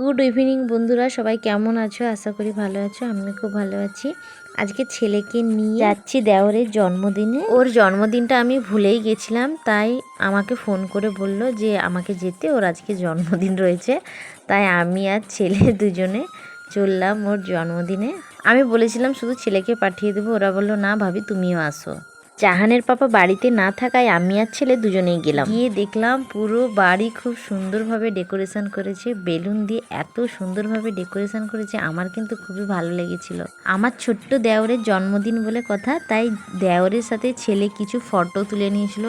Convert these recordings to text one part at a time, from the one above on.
Good evening বন্ধুরা। সবাই কেমন আছো? আশা করি ভালো আছো। আমি খুব ভালো আছি। আজকে ছেলেকে নিয়ে যাচ্ছি দেওরের জন্মদিনে। ওর জন্মদিনটা আমি ভুলেই গেছিলাম তাই আমাকে ফোন করে বলল যে আমাকে যেতে ওর আজকে জন্মদিন রয়েছে। তাই আমি আর ছেলে দুজনে চললাম ওর জন্মদিনে। আমি বলেছিলাম শুধু ছেলেকে পাঠিয়ে দেবো। ওরা বলল না ভাবি তুমিও আসো। জাহানের পাপা বাড়িতে না থাকায় আমি আর ছেলে দুজনেই গেলাম। গিয়ে দেখলাম পুরো বাড়ি খুব সুন্দরভাবে ডেকোরেশন করেছে, বেলুন দিয়ে এত সুন্দরভাবে ডেকোরেশন করেছে, আমার কিন্তু খুবই ভালো লেগেছিল। আমার ছোট্ট দেওরের জন্মদিন বলে কথা, তাই দেওরের সাথে ছেলে কিছু ফটো তুলে নিয়েছিল।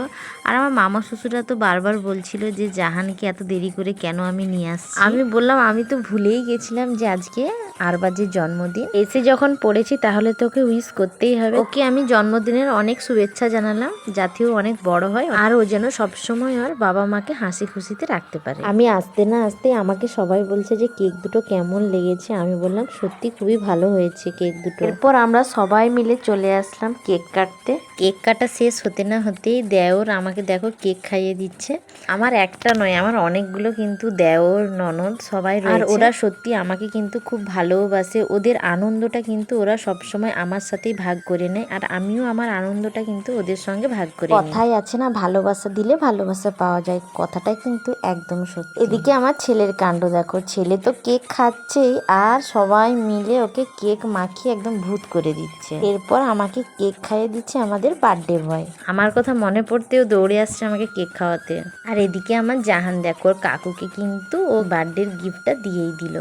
আর আমার মামা শ্বশুরা তো বারবার বলছিল যে, জাহানকে এত দেরি করে কেন আমি নিয়ে আসছি? আমি বললাম, আমি তো ভুলেই গেছিলাম যে আজকে আরবাজের জন্মদিন। এসে যখন পড়েছি তাহলে তোকে উইশ করতেই হবে। ওকে আমি জন্মদিনের অনেক শুভেচ্ছা জানালাম। যাতে ও অনেক বড় হয় আর ও যেন সবসময় ওর বাবা মাকে হাসি খুশিতে রাখতে পারে। আমি আসতে না আসতে আমাকে সবাই বলছে যে কেক দুটো কেমন লেগেছে। আমি বললাম সত্যি খুবই ভালো হয়েছে কেক দুটো। এরপর আমরা সবাই মিলে চলে আসলাম কেক কাটতে। কেক কাটা শেষ হতে না হতেই দেওর আমাকে দেখো কেক খাইয়ে দিচ্ছে। আমার একটা নয় আমার অনেকগুলো কিন্তু দেওর ননদ সবাই আর ওরা সত্যি আমাকে কিন্তু খুব ভালোবাসে। ওদের আনন্দটা কিন্তু ওরা সবসময় আমার সাথেই ভাগ করে নেয়। আর আমিও আমার আনন্দটা কিন্তু ওদের সঙ্গে ভাগ করে কথাই আছে না ভালোবাসা দিলে ভালোবাসা পাওয়া যায় কথাটাই কিন্তু একদম সত্যি। এদিকে আমার ছেলের কাণ্ড দেখো ছেলে তো কেক খাচ্ছেই আর সবাই মিলে ওকে কেক মাখিয়ে একদম ভূত করে দিচ্ছে। এরপর আমাকে কেক খাইয়ে দিচ্ছে আমাদের বার্থডে বয়। আমার কথা মনে পড়তেও দৌড়ে আসছে আমাকে কেক খাওয়াতে। আর এদিকে আমার জাহান দেখো ওর কাকুকে কিন্তু ও বার্থডের গিফটটা দিয়েই দিল।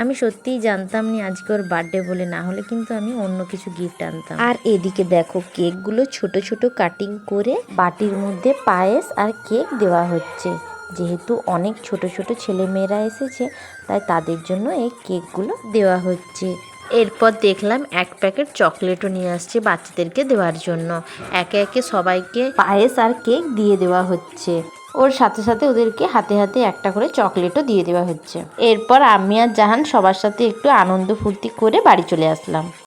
আমি সত্যিই জানতাম না আজকে ওর বার্থডে বলে না হলে কিন্তু আমি অন্য কিছু গিফট আনতাম। আর এদিকে দেখো কেকগুলো ছোট ছোট ছোট কাটিং করে বাটির মধ্যে পায়েস আর কেক দেওয়া হচ্ছে। যেহেতু অনেক ছোট ছোট ছেলে মেয়েরা এসেছে, তাই তাদের জন্য এই কেকগুলো দেওয়া হচ্ছে। এরপর দেখলাম এক প্যাকেট চকলেটও নিয়ে আসছে বাচ্চাদেরকে দেওয়ার জন্য। একে একে সবাইকে পায়েস আর কেক দিয়ে দেওয়া হচ্ছে। ওর সাথে সাথে ওদেরকে হাতে হাতে একটা করে চকলেটও দিয়ে দেওয়া হচ্ছে। এরপর আমি আর জাহান সবার সাথে একটু আনন্দ ফুর্তি করে বাড়ি চলে আসলাম।